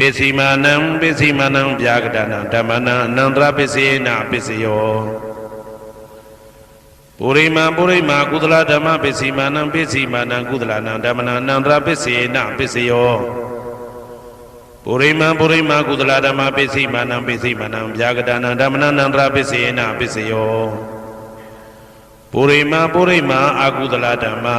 ပပစ္စည်းမာနံပစ္စည်းမာနံဗျာကတနံဓမ္မနံအနန္တရပစ္စေနပစ္စယောပုရိမာပုရိမာကုသလဓမ္မပစ္စည်းမာနံပစ္စည်းမာနံကုသလနံဓမ္မနံအနန္တရပစ္စေနပစ္စယောပုရိမာပုရိမာကုသလဓမ္မပစ္စည်းမာနံပစ္စည်းမာနံဗျာကတနံဓမ္မနံအနန္တရပစ္စေနပစ္စယောပုရိမာပုရိမာအာကုသလဓမ္မာ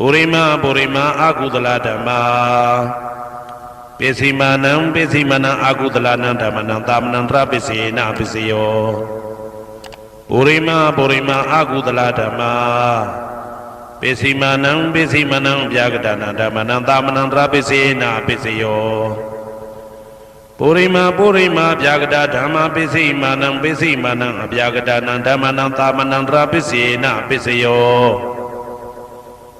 ပုရိမပုရိမအာကုသလဓမ္မာပစ္စည်းမာနံပစ္စည်းမနံအာကုသလနံဓမ္မနံသာမဏံတရပစ္စေနပစ္စယောပုရိမပုရိမအာကုသလဓမ္မာပစ္စည်းမာနံပစ္စည်းမနံဗျာကတနာဓမ္မနံသာမဏံတရပစ္စေနပစ္စယောပုရိမပုရိမဗျာကတဓမ္မာပစ္စည်းမာနံပစ္စည်းမာနံအဗျာကတနံဓမ္မနံသာမဏံတရပစ္စေနပစ္စယော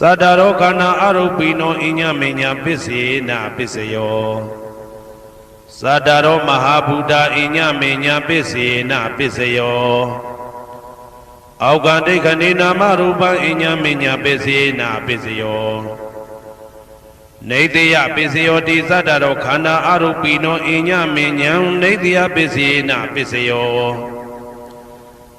သတ္တရောခန္ဓာအရုပိနောအညမင်းညပစ္စေနာပစ္စယောသတ္တရောမဟာဗုဒ္ဓအညမင်းညပစ္စေနာပစ္စယောအောက်ကဒိဋ္ဌနေနာမရူပံအညမင်းညပစ္စေနာပစ္စယောနေတယပစ္စယောတိသတ္တရောခန္ဓာအရုပိနောအညမဉ္ဉံနေတယပစ္စေနပစ္စယော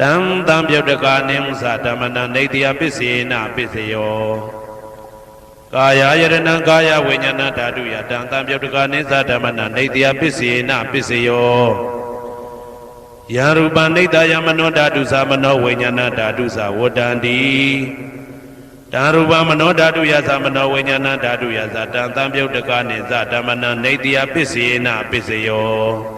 တံတံပြုတ်တကာနိမသဓမ္မနနေတယပစ္စေနပစ္စယောကာယယရဏံကာယဝိညာဏဓာတုယတံတံပြုတ်တကာနိသဓမ္မနနေတယပစ္စေနပစ္စယောယရူပနိတယမနောဓာတုသမနောဝိညာဏဓာတုသဝတ္တန္တိတံရူပမနောဓာတုယသမနောဝိညာဏဓာတုယသတံတံပြုတ်တကာနိသဓမ္မနနေတယပစ္စေနပစ္စယော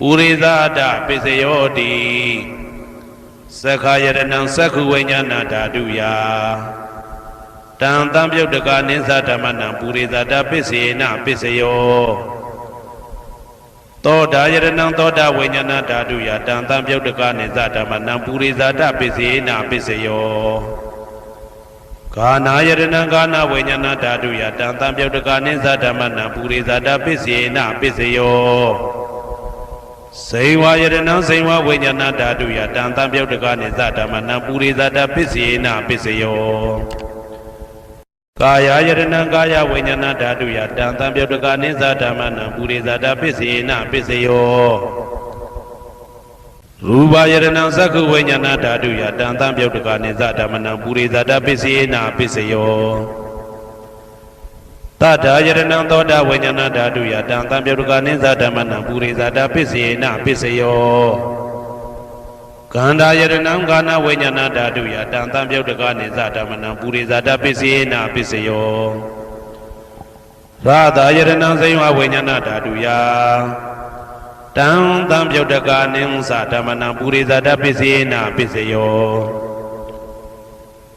ပုရိသဒပိစယောတိသက္ခာယရဏံသက္ခုဝိညာဏဓာတုယတံတံပြုတ်တကနိသဓမ္မနံပုရိသဒပစ္စေနပစ္စယောသောတာယရဏံသောတာဝိညာဏဓာတုယတံတံပြုတ်တကနိသဓမ္မနံပုရိသဒပစ္စေနပစ္စယောဂာနာယရဏံဂာနာဝိညာဏဓာတုယတံတံပြုတ်တကနိသဓမ္မနံပုရိသဒပစ္စေနပစ္စယော စေဝါယရဏံစေဝဝိညာဏဓာတုယတံတံပြုတ်တကနိသဓမ္မနံပုရိသတပစ္စေနပစ္စယောကာယယရဏံကာယဝိညာဏဓာတုယတံတံပြုတ်တကနိသဓမ္မနံပုရိသတပစ္စေနပစ္စယောရူပယရဏံသက္ခုဝိညာဏဓာတုယတံတံပြုတ်တကနိသဓမ္မနံပုရိသတပစ္စေနပစ္စယော တထာယရဏံသောတာဝိညာဏဓာတုယတံတံပြုတ်ကနိသဓမ္မနံပုရိသတာပစ္စေနပစ္စယောကန္တာယရဏံကာနဝိညာဏဓာတုယတံတံပြုတ်ကနိသဓမ္မနံပုရိသတာပစ္စေနပစ္စယောရာသာယရဏံစိဝဝိညာဏဓာတုယာတံတံပြုတ်တကာနိဉ္စဓမ္မနံပုရိသတပစ္စေနပစ္စယော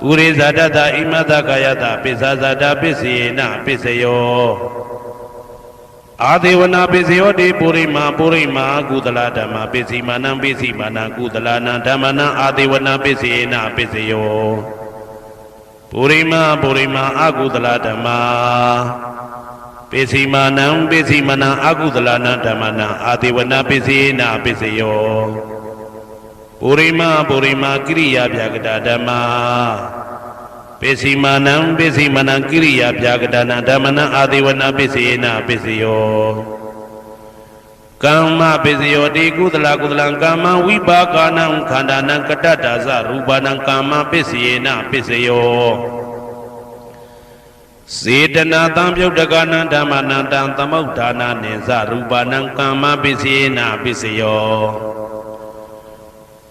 ပုရိဇာတတဣမတကာယတပိစ္ဆာဇာတပစ္စေနပစ္စယောအာဒေဝနာပစ္စယောတိပုရိမာပုရိမာကုသလဓမ္မပစ္စည်းမာနံပစ္စည်းမာနံကုသလနာဓမ္မနံအာဒေဝနာပစ္စေနပစ္စယောပုရိမာပုရိမာအကုသလဓမ္မာပိစီမာနံပိစီမနံအကုသလနာဓမ္မနံအာတိဝနာပိစီနာပိစယော ပုရိမပုရိမကိရိယာဗျာကတာဓမ္မာပိစီမာနံပိစီမနံကိရိယာဗျာကတာနာဓမ္မနံအာတိဝနာပိစီနာပိစယောကမ္မပိစယောတိကုသလကုသလံကာမဝိပါကနံခန္ဓာနံကတ္တတာဇရူပနံကာမပိစီနာပိစယောစေတနာတံပြုတ်တကနံဓမ္မနံတံသမုဋ္ဌာနာနိသရူပနံကမ္မပစ္စေနာပစ္စယော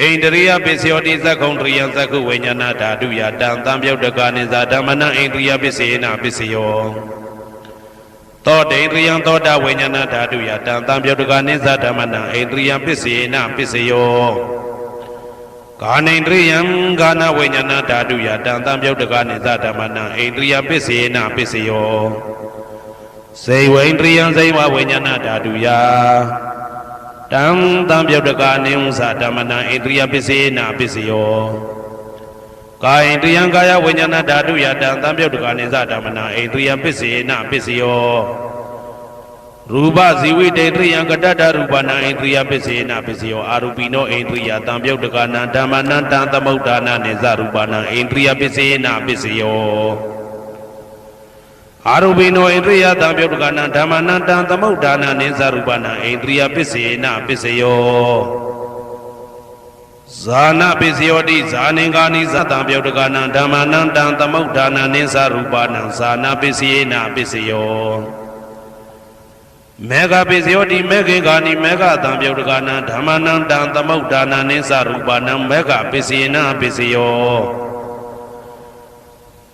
ဣန္ဒရိယပစ္စယောတိသက္ခုံတရိယသက္ခုဝိညာဏဓာတုယတံတံပြုတ်တကနိသဓမ္မနံဣန္ဒရိယပစ္စေနပစ္စယောသောတေန္ဒရိယသောတာဝိညာဏဓာတုယတံတံပြုတ်တကနိသဓမ္မနံဣန္ဒရိယပစ္စေနပစ္စယောကာနိန္ဒရိယံဂာနဝိညာဏဓာတုယတံတံပြုတ်တကနိသဓမ္မနံဣန္ဒရိယပစ္စေနပစ္စယောစေဝိန္ဒရိယံစေဝဝိညာဏဓာတုယ တံတံပြုတ်တကနိဥ္စဓမ္မနံဣန္ဒရိယပစ္စေနပစ္စယောကာယိန္ဒရိယံကာယဝိညာဏဓာတုယတံတံပြုတ်တကနိသဓမ္မနံဣန္ဒရိယပစ္စေနပစ္စယောရူပဇီဝိတေတရိယံကတ္တတရူပနာဣန္ဒရိယပစ္စေနပစ္စယောအာရူပိနောဣန္ဒရိယတံပြုတ်တကနာဓမ္မနံတံသမုဋ္ဌာနာနိဇရူပနာဣန္ဒရိယပစ္စေနပစ္စယော အာရူပိနောဣန္ဒရိယတံပြုတ်တကနာဓမ္မနံတံသမုဋ္ဌာနာနိဇရူပနာဣန္ဒရိယပစ္စေနပစ္စယောဇာနာပစ္စယောတိဇာနေကာနိသတံပြုတ်တကနာဓမ္မနံတံသမုဋ္ဌာနာနိဇရူပနာဇာနာပစ္စယေနပစ္စယောမေဃပိစယောတိမေခေကာနိမေဃတံပြုတ်တကနာဓမ္မနံတံသမုဋ္ဌာနာနိသရူပနံမေဃပိစေနပိစယော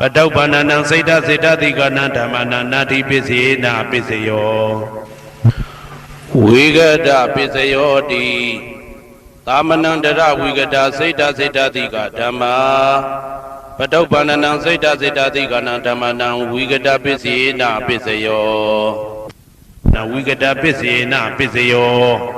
ပတုပ္ပန္နနံစိတ်တစိတ်တတိကနံဓမ္မနာနာတိပစ္စယေနာပစ္စယောဝိဂဒပစ္စယောတိသာမဏံတရဝိဂဒစိတ်တစိတ်တတိကဓမ္မာပတုပ္ပန္နနံစိတ်တစိတ်တတိကနံဓမ္မနံဝိဂဒပစ္စယေနာပစ္စယောနဝိဂဒပစ္စယေနာပစ္စယော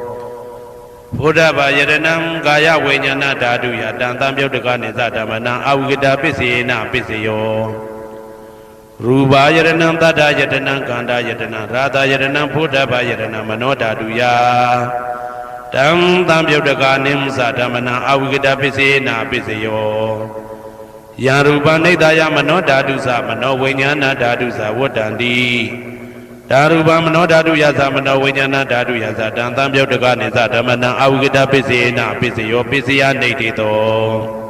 ဘုဒ္ဓဘာယရဏံကာယဝိညာဏဓာတုယတံတံပြုတ်တကနိသဓမ္မနံအဝိကတပစ္စေနပစ္စယောရူပါယရဏံတတ္ထယတနံကန္တာယတနံရာသာယရဏံဘုဒ္ဓဘာယရဏံမနောဓာတုယတံတံပြုတ်တကနိသဓမ္မနံအဝိကတပစ္စေနပစ္စယောယံရူပနိဒာယမနောဓာတုသမနောဝိညာဏဓာတုသဝတ္တံတိ ဓာရူပမနောဓာတုယသမနောဝိညာဏဓာတုယသတံတံပြုတ်တကနိသဓမ္မနံအဝိကတပစ္စေနပစ္စယောပစ္စယနေတိတော